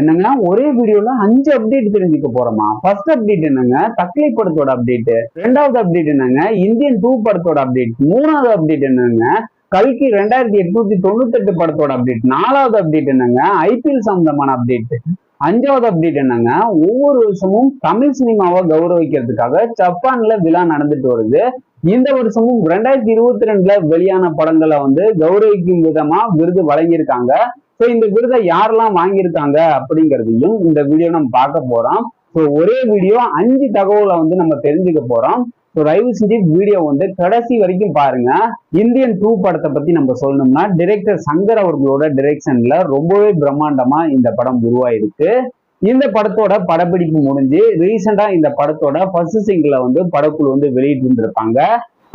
என்னங்க ஒரே வீடியோல அஞ்சு அப்டேட் தெரிஞ்சுக்க போறோமா? ஃபர்ஸ்ட் அப்டேட் என்னங்க? தக்லை படத்தோட அப்டேட் ரெண்டாவது அப்டேட் என்னங்க? இந்தியன் டூ படத்தோட அப்டேட் மூணாவது அப்டேட் என்னங்க? கல்கி ரெண்டாயிரத்தி எட்நூத்தி தொண்ணூத்தி எட்டு படத்தோட அப்டேட் நாலாவது அப்டேட் என்னங்க? ஐபிஎல் சம்பந்தமான அப்டேட் அஞ்சாவது அப்டேட் என்னங்க? ஒவ்வொரு வருஷமும் தமிழ் சினிமாவை கௌரவிக்கிறதுக்காக ஜப்பான்ல விழா நடந்துட்டு வருது. இந்த வருஷமும் ரெண்டாயிரத்தி இருபத்தி ரெண்டுல வெளியான படங்களை வந்து கௌரவிக்கும் விதமா விருது வழங்கியிருக்காங்க. ஸோ இந்த விருதை யாரெல்லாம் வாங்கியிருக்காங்க அப்படிங்கிறதையும் இந்த வீடியோ நம்ம பார்க்க போறோம். ஸோ ஒரே வீடியோ அஞ்சு தகவலை வந்து நம்ம தெரிஞ்சுக்க போறோம். ஸோ தயவு செஞ்சு வீடியோ வந்து கடைசி வரைக்கும் பாருங்க. இந்தியன் டூ படத்தை பத்தி நம்ம சொல்லணும்னா டிரெக்டர் சங்கர் அவர்களோட டிரெக்ஷன்ல ரொம்பவே பிரம்மாண்டமா இந்த படம் உருவாயிருக்கு. இந்த படத்தோட படப்பிடிப்பு முடிஞ்சு ரீசெண்டா இந்த படத்தோட ஃபர்ஸ்ட் சிங்கிள வந்து படக்குழு வந்து வெளியிட்டு இருந்திருப்பாங்க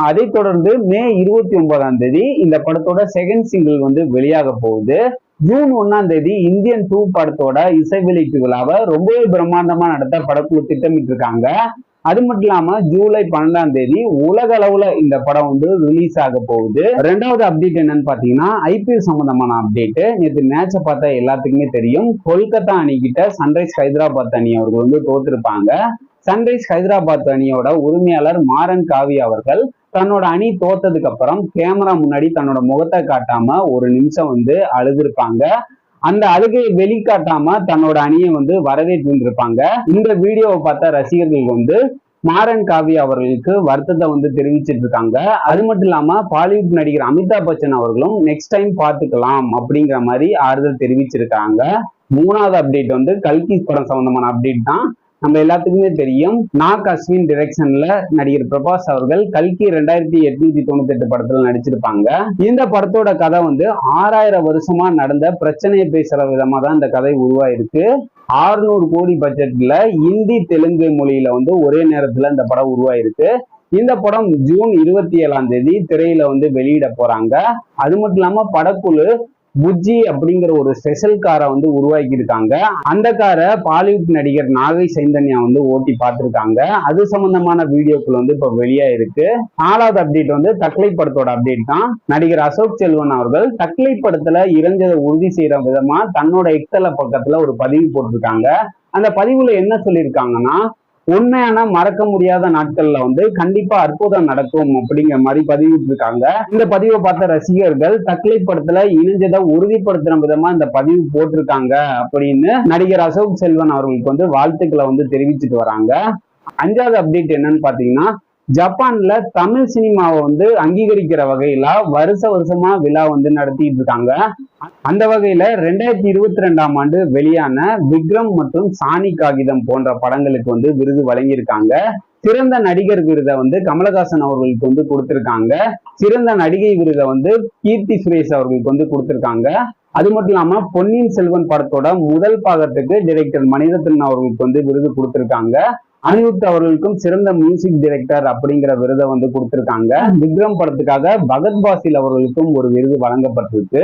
அதை தொடர்ந்து மே இருபத்தி ஒன்பதாம் தேதி இந்த படத்தோட செகண்ட் சிங்கிள் வந்து வெளியாக போகுது. ஜூன் ஒன்னாம் தேதி இந்தியன் டூ படத்தோட இசை வெளியீட்டு விழாவை ரொம்பவே பிரம்மாண்டமா நடத்த படக்குழு திட்டமிட்டு இருக்காங்க அது மட்டும் இல்லாம ஜூலை பன்னெண்டாம் தேதி உலக அளவுல இந்த படம் வந்து ரிலீஸ் ஆக போகுது. ரெண்டாவது அப்டேட் என்னன்னு பாத்தீங்கன்னா ஐபிஎல் சம்பந்தமான அப்டேட் நேற்று மேட்சை பார்த்தா எல்லாத்துக்குமே தெரியும். கொல்கத்தா அணிக்கிட்ட சன்ரைஸ் ஹைதராபாத் அணி அவர்கள் வந்து தோத்திருப்பாங்க. சன்ரைஸ் ஹைதராபாத் அணியோட உரிமையாளர் மாறன் காவி அவர்கள் தன்னோட அணி தோத்ததுக்கு அப்புறம் கேமரா முன்னாடி தன்னோட முகத்தை காட்டாம ஒரு நிமிஷம் வந்து அழுதுருப்பாங்க. அந்த அழுகையை வெளிக்காட்டாம தன்னோட அணியை வந்து வரவேற்றிருந்திருப்பாங்க. இந்த வீடியோவை பார்த்த ரசிகர்கள் வந்து மாறன் காவி அவர்களுக்கு வருத்தத்தை வந்து தெரிவிச்சிட்டு இருக்காங்க அது மட்டும் இல்லாம பாலிவுட் நடிகர் அமிதாப் பச்சன் அவர்களும் நெக்ஸ்ட் டைம் பார்த்துக்கலாம் அப்படிங்கிற மாதிரி ஆறுதல் தெரிவிச்சிருக்காங்க. மூணாவது அப்டேட் வந்து கல்கி படம் சம்பந்தமான அப்டேட் தான். நம்ம எல்லாத்துக்குமே தெரியும். நாக் அஸ்வின் டிரெக்ஷன்ல நடிகர் பிரபாஸ் அவர்கள் கல்கி ரெண்டாயிரத்தி எட்நூத்தி தொண்ணூத்தி எட்டு படத்துல நடிச்சிருப்பாங்க. இந்த படத்தோட கதை வந்து ஆறாயிரம் வருஷமா நடந்த பிரச்சனையை பேசுற விதமா தான் இந்த கதை உருவாயிருக்கு. ஆறுநூறு கோடி பட்ஜெட்ல இந்தி தெலுங்கு மொழியில வந்து ஒரே நேரத்துல இந்த படம் உருவாயிருக்கு. இந்த படம் ஜூன் இருபத்தி ஏழாம் தேதி திரையில வந்து வெளியிட போறாங்க. அது மட்டும் இல்லாம படக்குழு புஜ்ஜி அப்படிங்கிற ஒரு ஸ்பெஷல் காரை வந்து உருவாக்கி இருக்காங்க அந்த காரை பாலிவுட் நடிகர் நாகை சைந்தன்யா வந்து ஓட்டி பார்த்துருக்காங்க. அது சம்பந்தமான வீடியோக்கள் வந்து இப்ப வெளியா இருக்கு. நாலாவது அப்டேட் வந்து தக்லை படத்தோட அப்டேட் தான். நடிகர் அசோக் செல்வன் அவர்கள் தக்லை படத்துல இறந்ததை உறுதி செய்யற விதமா தன்னோட எக்ஸல பக்கத்துல ஒரு பதிவு போட்டிருக்காங்க. அந்த பதிவுல என்ன சொல்லியிருக்காங்கன்னா உண்மையான மறக்க முடியாத நாட்கள்ல வந்து கண்டிப்பா அற்புதம் நடக்கும் அப்படிங்கிற மாதிரி பதிவிட்டிருக்காங்க. இந்த பதிவை பார்த்த ரசிகர்கள் தக்லை படத்துல இணைஞ்சதை உறுதிப்படுத்துற விதமா இந்த பதிவு போட்டிருக்காங்க அப்படின்னு நடிகர் அசோக் செல்வன் அவர்களுக்கு வந்து வாழ்த்துக்களை வந்து தெரிவிச்சுட்டு வராங்க. அஞ்சாவது அப்டேட் என்னன்னு பாத்தீங்கன்னா ஜப்பான்ல தமிழ் சினிமாவை வந்து அங்கீகரிக்கிற வகையில வருஷ வருஷமா விழா வந்து நடத்திட்டு இருக்காங்க. அந்த வகையில ரெண்டாயிரத்தி இருபத்தி ரெண்டாம் ஆண்டு வெளியான விக்ரம் மற்றும் சாணி காகிதம் போன்ற படங்களுக்கு வந்து விருது வழங்கியிருக்காங்க. சிறந்த நடிகர் விருதை வந்து கமலஹாசன் அவர்களுக்கு வந்து கொடுத்திருக்காங்க. சிறந்த நடிகை விருதை வந்து கீர்த்தி சுரேஷ் அவர்களுக்கு வந்து கொடுத்திருக்காங்க. அது மட்டும் இல்லாம பொன்னியின் செல்வன் படத்தோட முதல் பாகத்துக்கு டைரக்டர் மணிரத்னம் அவர்களுக்கு வந்து விருது கொடுத்திருக்காங்க. அனிருத் அவர்களுக்கும் சிறந்த மியூசிக் டைரக்டர் அப்படிங்கிற விருதை வந்து கொடுத்திருக்காங்க. விக்ரம் படத்துக்காக பகத் பாசில் அவர்களுக்கும் ஒரு விருது வழங்கப்பட்டிருக்கு.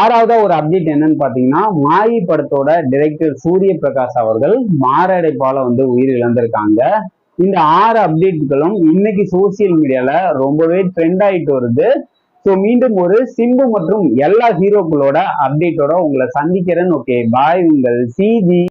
ஆறாவதா ஒரு அப்டேட் என்னன்னு பாத்தீங்கன்னா மாயி படத்தோட டைரக்டர் சூரிய பிரகாஷ் அவர்கள் மாரடைப்பால வந்து உயிர் இழந்திருக்காங்க இந்த ஆறு அப்டேட்களும் இன்னைக்கு சோசியல் மீடியால ரொம்பவே ட்ரெண்ட் ஆயிட்டு வருது. ஸோ மீண்டும் ஒரு சிம்பு மற்றும் எல்லா ஹீரோக்களோட அப்டேட்டோட உங்களை சந்திக்கிறேன். ஓகே பாய் உங்கள் சிஜி